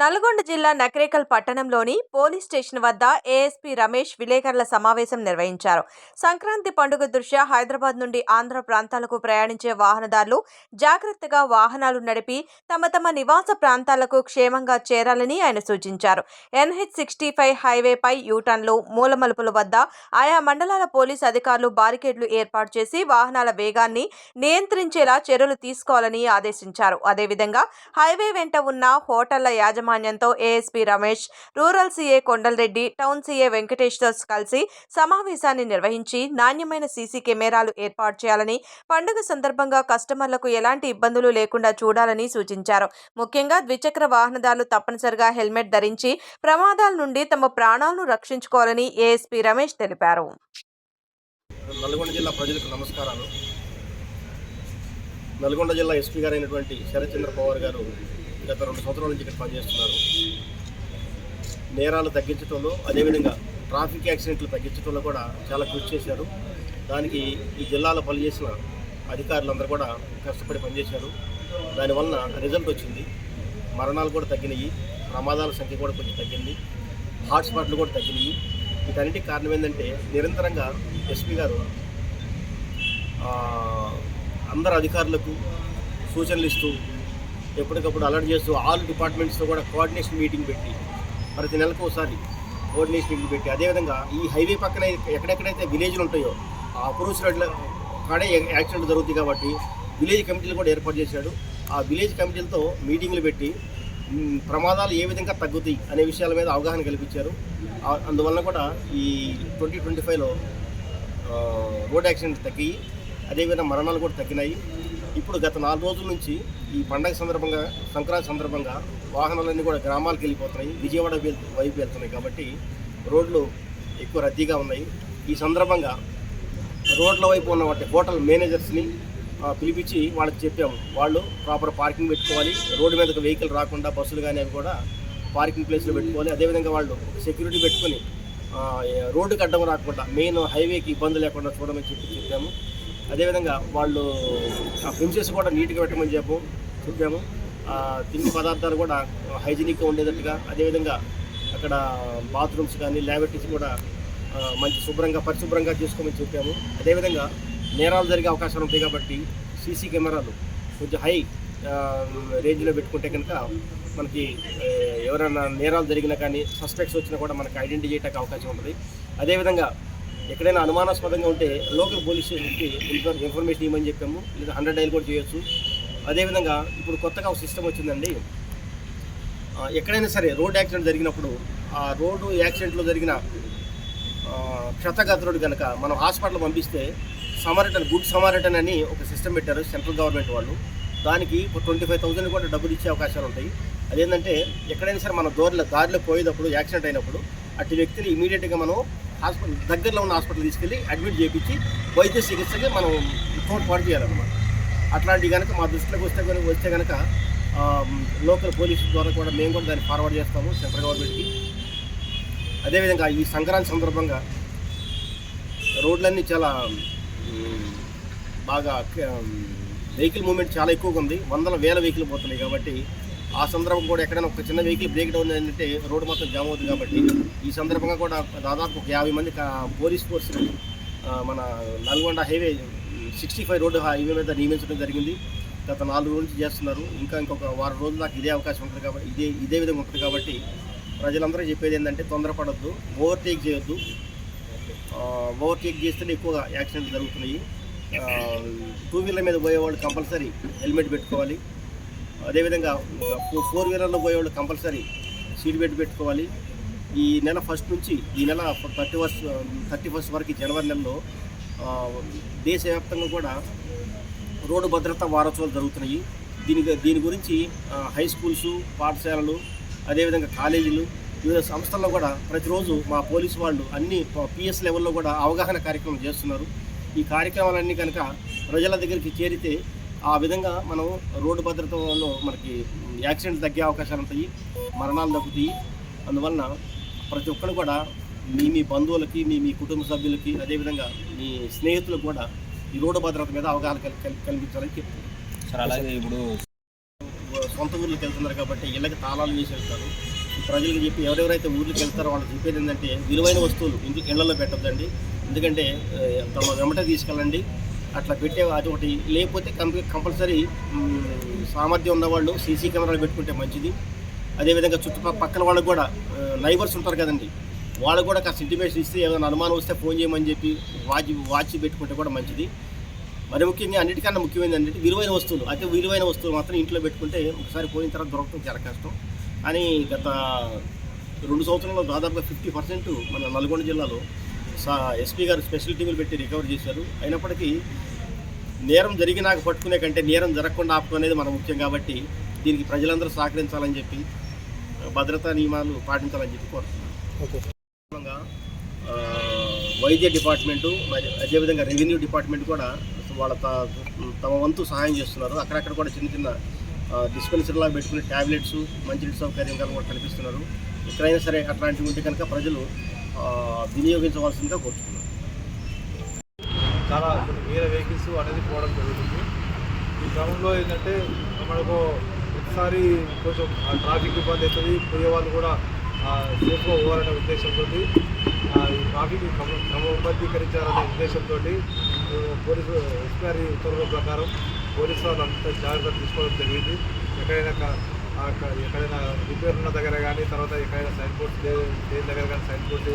Nalgonda జిల్లా నకరేకల్ పట్టణంలోని police station వద్ద ఏఎస్పీ రమేష్ విలేకరుల సమావేశం నిర్వహించారు. సంక్రాంతి పండుగ దృష్ట్యా హైదరాబాద్ నుండి ఆంధ్ర ప్రాంతాలకు ప్రయాణించే వాహనదారులు జాగ్రత్తగా వాహనాలు నడిపి తమ తమ నివాస ప్రాంతాలకు క్షేమంగా చేరాలని ఆయన సూచించారు. ఎన్హెచ్ సిక్స్టీ ఫైవ్ హైవేపై యూటర్న్లు మూలమలుపుల వద్ద ఆయా మండలాల పోలీస్ అధికారులు బారికేడ్లు ఏర్పాటు చేసి వాహనాల వేగాన్ని నియంత్రించేలా చర్యలు తీసుకోవాలని ఆదేశించారు. అదేవిధంగా హైవే వెంట ఉన్న హోటళ్ళ యాజమాన్యంతో ASP Ramesh rural CA Kondalreddy town CA వెంకటేష్తో కలిసి సమావేశాన్ని నిర్వహించి నాణ్యమైన సీసీ కెమెరాలు ఏర్పాటు చేయాలని పండుగ సందర్భంగా కస్టమర్లకు ఎలాంటి ఇబ్బందులు లేకుండా చూడాలని సూచించారు. ముఖ్యంగా ద్విచక్ర వాహనదారులు తప్పనిసరిగా హెల్మెట్ ధరించి ప్రమాదాల నుండి తమ ప్రాణాలను రక్షించుకోవాలని ఏఎస్పీ రమేష్ తెలిపారు. నల్గొండ జిల్లా ప్రజలకు నమస్కారాలు. నల్గొండ జిల్లా ఎస్పీ గారైనటువంటి శరత్చంద్ర పవార్ గారు గత రెండు సంవత్సరాల నుంచి ఇక్కడ పనిచేస్తున్నారు. నేరాలు తగ్గించడంలో అదేవిధంగా ట్రాఫిక్ యాక్సిడెంట్లు తగ్గించడంలో కూడా చాలా కృషి చేశారు. దానికి ఈ జిల్లాలో పనిచేసిన అధికారులందరూ కూడా కష్టపడి పనిచేశారు. దానివలన రిజల్ట్ వచ్చింది. మరణాలు కూడా తగ్గినాయి. ప్రమాదాల సంఖ్య కూడా కొంచెం తగ్గింది. హాట్స్పాట్లు కూడా తగ్గినాయి. వీటన్నిటికి కారణం ఏంటంటే నిరంతరంగా ఎస్పీ గారు అందరు అధికారులకు సూచనలు ఇస్తూ ఎప్పటికప్పుడు అలర్ట్ చేస్తూ ఆల్ డిపార్ట్మెంట్స్తో కూడా కోఆర్డినేషన్ మీటింగ్ పెట్టి ప్రతి నెలకు ఒకసారి కోఆర్డినేషన్ మీటింగ్ పెట్టి అదేవిధంగా ఈ హైవే పక్కన ఎక్కడెక్కడైతే విలేజ్లు ఉంటాయో ఆ అప్రోచ్ రోడ్ల కాడే యాక్సిడెంట్ జరుగుతాయి కాబట్టి విలేజ్ కమిటీలు కూడా ఏర్పాటు చేశాడు. ఆ విలేజ్ కమిటీలతో మీటింగ్లు పెట్టి ప్రమాదాలు ఏ విధంగా తగ్గుతాయి అనే విషయాల మీద అవగాహన కల్పించారు. అందువలన కూడా ఈ ట్వంటీ ట్వంటీ ఫైవ్లో రోడ్ యాక్సిడెంట్ తగ్గి అదేవిధంగా మరణాలు కూడా తగ్గినాయి. ఇప్పుడు గత నాలుగు రోజుల నుంచి ఈ పండగ సందర్భంగా సంక్రాంతి సందర్భంగా వాహనాలన్నీ కూడా గ్రామాలకు వెళ్ళిపోతున్నాయి. విజయవాడ వైపు వెళ్తున్నాయి కాబట్టి రోడ్లు ఎక్కువ రద్దీగా ఉన్నాయి. ఈ సందర్భంగా రోడ్ల వైపు ఉన్న వాటి హోటల్ మేనేజర్స్ని పిలిపించి వాళ్ళకి చెప్పాము. వాళ్ళు ప్రాపర్ పార్కింగ్ పెట్టుకోవాలి. రోడ్డు మీదకి వెహికల్ రాకుండా బస్సులు కానీ అవి కూడా పార్కింగ్ ప్లేస్లో పెట్టుకోవాలి. అదేవిధంగా వాళ్ళు సెక్యూరిటీ పెట్టుకొని రోడ్డుకి అడ్డం రాకుండా మెయిన్ హైవేకి ఇబ్బంది లేకుండా చూడమని చెప్పి చెప్పాము. అదేవిధంగా వాళ్ళు ఆ ప్రిన్సెస్ కూడా నీట్గా పెట్టమని చెప్పాము చెప్పాము. ఆ, తిండి పదార్థాలు కూడా హైజీనిక్గా ఉండేటట్టుగా అదేవిధంగా అక్కడ బాత్రూమ్స్ కానీ ల్యాబరేటరీస్ కూడా మంచి శుభ్రంగా పరిశుభ్రంగా చేసుకోమని చెప్పాము. అదేవిధంగా నేరాలు జరిగే అవకాశాలు ఉంటాయి కాబట్టి సీసీ కెమెరాలు కొంచెం హై రేంజ్లో పెట్టుకుంటే కనుక మనకి ఎవరైనా నేరాలు జరిగినా కానీ సస్పెక్ట్స్ వచ్చినా కూడా మనకి ఐడెంటిఫై చేయడానికి అవకాశం ఉంటుంది. అదేవిధంగా ఎక్కడైనా అనుమానాస్పదంగా ఉంటే లోకల్ పోలీస్ స్టేషన్కి ఇన్ఫర్మేషన్ ఇవ్వమని చెప్పాము. లేదా హండ్రెడ్ డైల్ కూడా చేయొచ్చు. అదేవిధంగా ఇప్పుడు కొత్తగా ఒక సిస్టమ్ వచ్చిందండి. ఎక్కడైనా సరే రోడ్ యాక్సిడెంట్ జరిగినప్పుడు ఆ రోడ్డు యాక్సిడెంట్లో జరిగిన క్షతగాత్రుడు కనుక మనం హాస్పిటల్ పంపిస్తే సమరటన్ గుడ్ సమరటన్ అని ఒక సిస్టమ్ పెట్టారు సెంట్రల్ గవర్నమెంట్ వాళ్ళు. దానికి ట్వంటీ ఫైవ్ థౌసండ్ కూడా డబ్బులు ఇచ్చే అవకాశాలు ఉంటాయి. అదేంటంటే ఎక్కడైనా సరే మన దోర్లో దారిలో పోయేటప్పుడు యాక్సిడెంట్ అయినప్పుడు అటు వ్యక్తిని ఇమీడియట్గా మనం హాస్పిటల్ దగ్గరలో ఉన్న హాస్పిటల్ తీసుకెళ్ళి అడ్మిట్ చేయించి వైద్య చికిత్సకి మనం తోడ్పాటు చేయాలన్నమాట. అట్లాంటివి కనుక మా దృష్టిలోకి వస్తే కనుక వస్తే కనుక లోకల్ పోలీసు ద్వారా కూడా మేము కూడా దాన్ని ఫార్వర్డ్ చేస్తాము సెంట్రల్ గవర్నమెంట్కి. అదేవిధంగా ఈ సంక్రాంతి సందర్భంగా రోడ్లన్నీ చాలా బాగా వెహికల్ మూమెంట్ చాలా ఎక్కువగా ఉంది. వందల వేల వెహికల్ పోతున్నాయి కాబట్టి ఆ సందర్భం కూడా ఎక్కడైనా ఒక చిన్న వెహికల్ బ్రేక్ డౌన్ ఏంటంటే రోడ్డు మొత్తం జామ్ అవుతుంది కాబట్టి ఈ సందర్భంగా కూడా దాదాపు ఒక యాభై మంది పోలీస్ ఫోర్స్ మన Nalgonda highway sixty five road highway మీద నియమించడం జరిగింది. గత నాలుగు రోజుల నుంచి చేస్తున్నారు. ఇంకా ఇంకొక వారం రోజులు నాకు ఇదే అవకాశం ఉంటుంది కాబట్టి ఇదే ఇదే విధంగా ఉంటుంది కాబట్టి ప్రజలందరూ చెప్పేది ఏంటంటే తొందరపడద్దు ఓవర్టేక్ చేయొద్దు. ఓవర్టేక్ చేస్తేనే ఎక్కువగా యాక్సిడెంట్లు జరుగుతున్నాయి. టూ వీలర్ మీద పోయేవాళ్ళు కంపల్సరీ హెల్మెట్ పెట్టుకోవాలి. అదేవిధంగా ఫోర్ వీలర్లో పోయేవాళ్ళు కంపల్సరీ సీట్ బెల్ట్ పెట్టుకోవాలి. ఈ నెల ఫస్ట్ నుంచి ఈ నెల థర్టీ ఫస్ట్ థర్టీ ఫస్ట్ వరకు జనవరి నెలలో దేశవ్యాప్తంగా కూడా రోడ్డు భద్రతా వారోత్సవాలు జరుగుతున్నాయి. దీని దీని గురించి హై స్కూల్స్ పాఠశాలలు అదేవిధంగా కాలేజీలు వివిధ సంస్థల్లో కూడా ప్రతిరోజు మా పోలీసు వాళ్ళు అన్ని పిఎస్ లెవెల్లో కూడా అవగాహన కార్యక్రమం చేస్తున్నారు. ఈ కార్యక్రమాలన్నీ కనుక ప్రజల దగ్గరికి చేరితే ఆ విధంగా మనం రోడ్డు భద్రతలో మనకి యాక్సిడెంట్ తగ్గే అవకాశాలు ఉంటాయి మరణాలు తగ్గుతాయి. అందువలన ప్రతి ఒక్కరు కూడా మీ మీ బంధువులకి మీ మీ కుటుంబ సభ్యులకి అదేవిధంగా మీ స్నేహితులకు కూడా ఈ రోడ్డు భద్రత మీద అవగాహన కల్ కల్- కల్పించాలని చెప్తున్నాను. సార్ అలాగే ఇప్పుడు సొంత ఊర్లకు వెళ్తున్నారు కాబట్టి ఇళ్ళకి తాళాలు వేసి వెళ్తారు ప్రజలకు చెప్పి ఎవరెవరైతే ఊర్లకు వెళ్తారో వాళ్ళకి చెప్పేది ఏంటంటే విలువైన వస్తువులు ఇంటికి ఇళ్ళలో పెట్టద్దండి. ఎందుకంటే తమ వెంబట తీసుకెళ్ళండి. అట్లా పెట్టే అది ఒకటి లేకపోతే కంప కంపల్సరీ సామర్థ్యం ఉన్నవాళ్ళు సీసీ కెమెరాలు పెట్టుకుంటే మంచిది. అదేవిధంగా చుట్టుపక్కల పక్కన వాళ్ళకు కూడా నైబర్స్ ఉంటారు కదండి. వాళ్ళకు కూడా కాస్త ఇంటిమేషన్ ఇస్తే ఏదైనా అనుమానం వస్తే ఫోన్ చేయమని చెప్పి వాచ్ వాచ్ పెట్టుకుంటే కూడా మంచిది. మరి ముఖ్యంగా అన్నిటికన్నా ముఖ్యమైనది అంటే విలువైన వస్తువులు. అయితే విలువైన వస్తువులు మాత్రం ఇంట్లో పెట్టుకుంటే ఒకసారి పోయిన తర్వాత దొరకడం చాలా కష్టం. కానీ గత రెండు సంవత్సరంలో దాదాపుగా ఫిఫ్టీ పర్సెంట్ మన నల్గొండ జిల్లాలో సా ఎస్పీ గారు స్పెషల్ టీములు పెట్టి రికవర్ చేశారు. అయినప్పటికీ నేరం జరిగినాక పట్టుకునే కంటే నేరం జరగకుండా ఆపుకునేది మన ముఖ్యం కాబట్టి దీనికి ప్రజలందరూ సహకరించాలని చెప్పి భద్రతా నియమాలు పాటించాలని చెప్పి కోరుతున్నాను. వైద్య డిపార్ట్మెంటు మరి అదేవిధంగా రెవెన్యూ డిపార్ట్మెంట్ కూడా వాళ్ళ త- తమ వంతు సహాయం చేస్తున్నారు. అక్కడక్కడ కూడా చిన్న చిన్న డిస్పెన్సరీలా పెట్టుకునే ట్యాబ్లెట్స్ మంచి సౌకర్యం కనుక కూడా కల్పిస్తున్నారు. ఎక్కడైనా సరే అట్లాంటివి ఉంటే కనుక ప్రజలు వినియోగించవలసిందిగా కోరుతున్నారు చాలా కొన్ని వేరే వెహికల్స్ అనేది పోవడం జరుగుతుంది. ఈ క్రమంలో ఏంటంటే మనకు ఒకసారి కొంచెం ట్రాఫిక్ ఇబ్బంది అవుతుంది. పోయే వాళ్ళు కూడా సేఫ్గా పోవాలనే ఉద్దేశంతో ఈ ట్రాఫిక్ క్రమ క్రమబద్ధీకరించాలనే ఉద్దేశంతో పోలీసు ఎస్పీఆర్ ఉత్తర్వుల ప్రకారం పోలీసు వాళ్ళు అంత జాగ్రత్త తీసుకోవడం జరిగింది. ఎక్కడైనా ఎక్కడైనా పేరు ఉన్న దగ్గర కానీ తర్వాత ఎక్కడైనా సైన్ బోర్డ్స్ దేని దగ్గర కానీ సైన్ బోర్డ్స్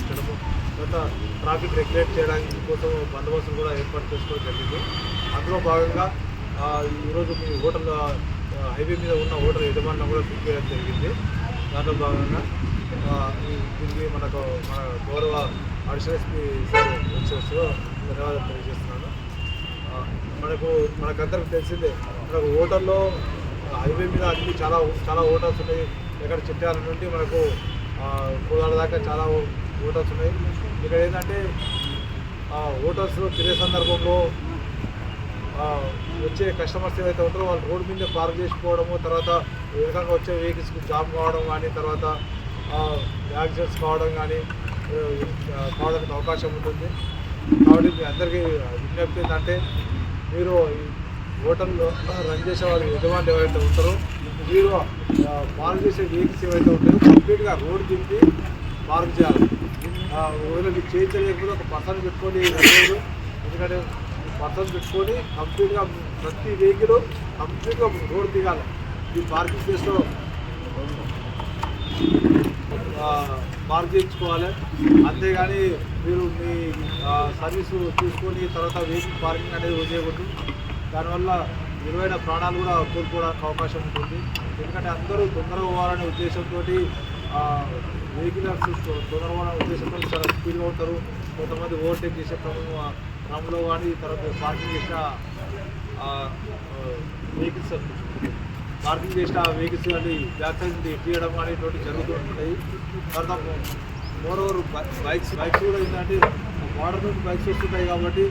ఇచ్చడము తర్వాత ట్రాఫిక్ రెగ్యులేట్ చేయడానికి కోసం బందోబస్తులు కూడా ఏర్పాటు చేసుకోవడం జరిగింది. అందులో భాగంగా ఈరోజు మీ హోటల్ హైవే మీద ఉన్న హోటల్ యజమాని కూడా పిలిపించడం జరిగింది. దాంట్లో భాగంగా దీనికి మనకు మన గౌరవ అడిషనల్ ఎస్పీ సార్ వచ్చేసి ధన్యవాదాలు తెలియజేస్తున్నాను. మనకు మనకందరికి తెలిసిందే మనకు హోటల్లో హైవే మీద అన్ని చాలా చాలా హోటల్స్ ఉన్నాయి. ఎక్కడ చిట్టాల నుండి మనకు కోదాడ దాకా చాలా హోటల్స్ ఉన్నాయి. ఇక్కడ ఏంటంటే హోటల్స్ తినే సందర్భంలో వచ్చే కస్టమర్స్ ఏవైతే ఉంటారో వాళ్ళు రోడ్డు మీద పార్క్ చేసుకోవడము తర్వాత వెనకంగా వచ్చే వెహికల్స్కి జామ్ కావడం కానీ తర్వాత యాక్సిడెంట్స్ కావడం కానీ కావడానికి అవకాశం ఉంటుంది. కాబట్టి మీ అందరికీ విజ్ఞప్తి ఏంటంటే మీరు ఈ హోటల్లో రన్ చేసే వాళ్ళు యజమానులు ఎవరైతే ఉంటారో మీరు మార్క్ చేసే వెహికల్స్ ఏవైతే ఉంటాయో కంప్లీట్గా రోడ్ దింపి పార్క్ చేయాలి ఆ, ఒకవేళ మీకు చేయించలేకపోతే ఒక పర్సన్ పెట్టుకొని ఎందుకంటే పర్సన్ పెట్టుకొని కంప్లీట్గా ప్రతి వెహికల్ కంప్లీట్గా రోడ్ దిగాలి. ఈ పార్కింగ్ ప్లేస్లో పార్క్ చేయించుకోవాలి అంతేగాని మీరు మీ సర్వీసు తీసుకొని తర్వాత వెహికల్ పార్కింగ్ అనేది చేయకూడదు. దానివల్ల విలువైన ప్రాణాలు కూడా కోల్పోవడానికి అవకాశం ఉంటుంది. ఎందుకంటే అందరూ తొందరగా పోవాలనే ఉద్దేశంతో వెహికలర్స్ తొందరగా పోవాలనే ఉద్దేశంతో చాలా స్పీడ్గా ఉంటారు. కొంతమంది ఓవర్టేక్ చేసే క్రమం క్రమంలో కానీ తర్వాత పార్కింగ్ చేసిన వెహికల్స్ పార్కింగ్ చేసిన వెహికల్స్ కానీ బ్యాక్ సైడ్ తీయడం కానీ ఇటువంటి జరుగుతూ ఉంటాయి. తర్వాత మోర్ ఓవర్ బైక్స్ బైక్స్ కూడా ఏంటంటే మోడల్ నుండి బైక్స్ వస్తుంటాయి కాబట్టి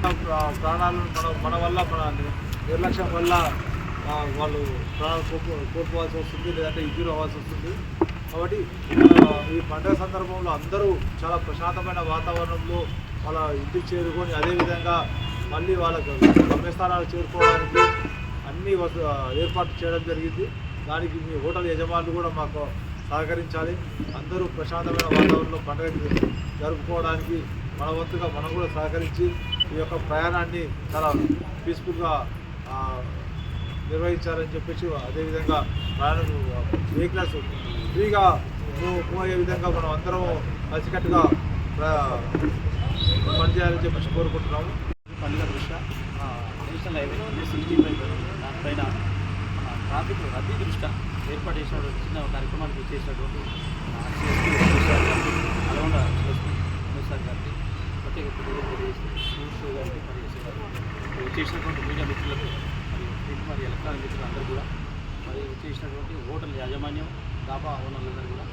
ప్రాణాలను మన మన వల్ల మన నిర్లక్ష్యం వల్ల వాళ్ళు ప్రాణాలు కోల్పోవాల్సి వస్తుంది లేదంటే ఇంజూర్ అవ్వాల్సి వస్తుంది. కాబట్టి ఈ పండుగ సందర్భంలో అందరూ చాలా ప్రశాంతమైన వాతావరణంలో వాళ్ళ ఇంటికి చేరుకొని అదేవిధంగా మళ్ళీ వాళ్ళకు గమ్యస్థానాలు చేరుకోవడానికి అన్ని ఏర్పాటు చేయడం జరిగింది. దానికి మీ హోటల్ యజమానులు కూడా మాకు సహకరించాలి. అందరూ ప్రశాంతమైన వాతావరణంలో పండుగ జరుపుకోవడానికి మన వంతుగా మనం కూడా సహకరించి ఈ యొక్క ప్రయాణాన్ని చాలా పీస్ఫుల్గా నిర్వహించాలని చెప్పేసి అదేవిధంగా ప్రయాణం వెహికల్స్ ఫ్రీగా పోయే విధంగా మనం అందరం కలిసికట్టుగా పనిచేయాలని చెప్పేసి కోరుకుంటున్నాము. పండుగ దృష్ట్యా? నేషనల్ హైవే సిక్స్టీ ఫైవ్ దానిపైన ట్రాఫిక్ రద్దీ దృష్ట్యా? ఏర్పాటు చేసినటువంటి చిన్న కార్యక్రమానికి చేసినటువంటి నల్గొండ ఎస్పీ సార్ గారికి ప్రత్యేక కృతజ్ఞతలు తెలియజేస్తూ గారికి మరియు చేసినటువంటి గారికి మీడియా మిత్రులకు మరి మరి ఎలక్ట్రానిక్ మిత్రులు అందరూ కూడా మరి చేసినటువంటి హోటల్ యాజమాన్యం దాబా ఓనర్లందరూ కూడా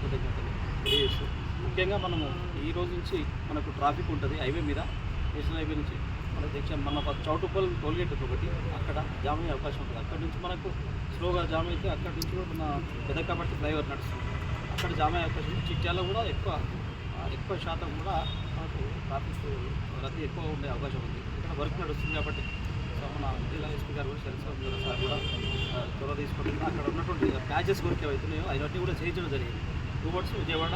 కృతజ్ఞతలు తెలియజేస్తూ ముఖ్యంగా మనము ఈ రోజు నుంచి మనకు ట్రాఫిక్ ఉంటుంది హైవే మీద నేషనల్ హైవే నుంచి. మన దీక్ష మన చౌటుపల్ టోల్గేట్ ఒకటి అక్కడ జామ్ అయ్యే అవకాశం ఉంటుంది. అక్కడ నుంచి మనకు స్లోగా జామ్ అయితే అక్కడ నుంచి కూడా మన పెద్ద కాబట్టి డ్రైవర్ నడుస్తుంది. అక్కడ జామ్ అయ్యే అవకాశం చిట్యాలో కూడా ఎక్కువ ఎక్కువ శాతం కూడా మనకు ట్రాఫిక్ రద్దీ ఎక్కువ ఉండే అవకాశం ఉంది. వర్క్ నడుస్తుంది కాబట్టి సో మన జిల్లా ఎస్పీ గారు కూడా సార్ కూడా. ఆ, చొరవ తీసుకుంటుంది అక్కడ ఉన్నటువంటి ప్యాచెస్ వరకు ఏవైతున్నాయో అవన్నీ కూడా చేయించడం జరిగింది. Towards Vijayawada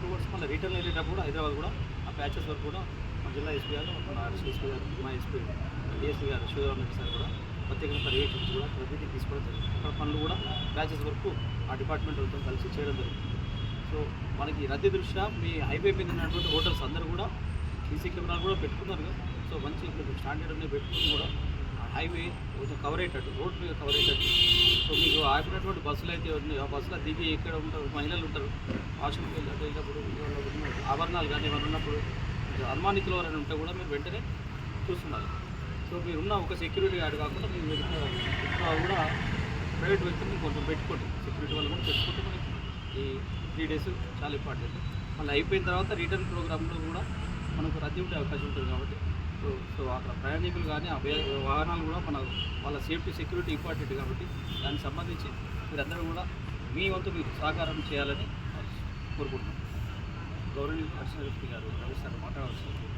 towards మళ్ళీ రిటర్న్ వెళ్ళేటప్పుడు కూడా హైదరాబాద్ కూడా ఆ ప్యాచెస్ వరకు కూడా మన జిల్లా ఎస్పీ గారు మన ఎస్పీ గారు మా ఎస్పీ డిఎస్పీ గారు శివరామ్ రెడ్డి సార్ కూడా ప్రత్యేకంగా పర్యవేక్షించి కూడా ప్రతిదీ తీసుకోవడం జరిగింది. అక్కడ పనులు కూడా ప్యాచెస్ వరకు ఆ డిపార్ట్మెంట్ వాళ్ళతో కలిసి చేయడం జరిగింది. సో మనకి రద్దీ దృష్ట్యా మీ హైవే మీద ఉన్నటువంటి హోటల్స్ అందరూ కూడా సీసీ కెమెరాలు కూడా పెట్టుకున్నారు కదా. సో మంచి ఇప్పుడు స్టాండర్డ్ అనేది పెట్టుకుని కూడా హైవే కొంచెం కవర్ అయ్యేటట్టు రోడ్ మీద కవర్ అయ్యేటట్టు. సో మీకు ఆపినటువంటి బస్సులు అయితే ఉన్నాయి. ఆ బస్సులో దిగి ఎక్కడ ఉంటారు? మహిళలు ఉంటారు. వాష్రూమ్కి వెళ్ళినప్పుడు వెళ్ళినప్పుడు ఆభరణాలు కానీ ఏమైనా ఉన్నప్పుడు అనుమానితులు ఎవరైనా ఉంటే కూడా మీరు వెంటనే చూస్తున్నారు. సో మీరున్న ఒక సెక్యూరిటీ గార్డ్ కాకుండా మీరు కూడా ప్రైవేట్ వ్యక్తులు కొంచెం పెట్టుకోండి. సెక్యూరిటీ వాళ్ళు కూడా పెట్టుకుంటే మనకి ఈ త్రీ డేస్ చాలా ఇంపార్టెంట్ మళ్ళీ అయిపోయిన తర్వాత రిటర్న్ ప్రోగ్రాంలో కూడా మనకు రద్దీ ఉండే అవకాశం ఉంటుంది కాబట్టి సో సో అక్కడ ప్రయాణికులు కానీ ఆ వాహనాలు కూడా మన వాళ్ళ సేఫ్టీ సెక్యూరిటీ ఇంపార్టెంట్ కాబట్టి దానికి సంబంధించి మీరందరూ కూడా మీ వంతు మీరు సహకారం చేయాలని కోరుకుంటున్నాం. గౌరవనీయ అర్చన గారు రవిస్తారు సార్ మాట్లాడాల్సింది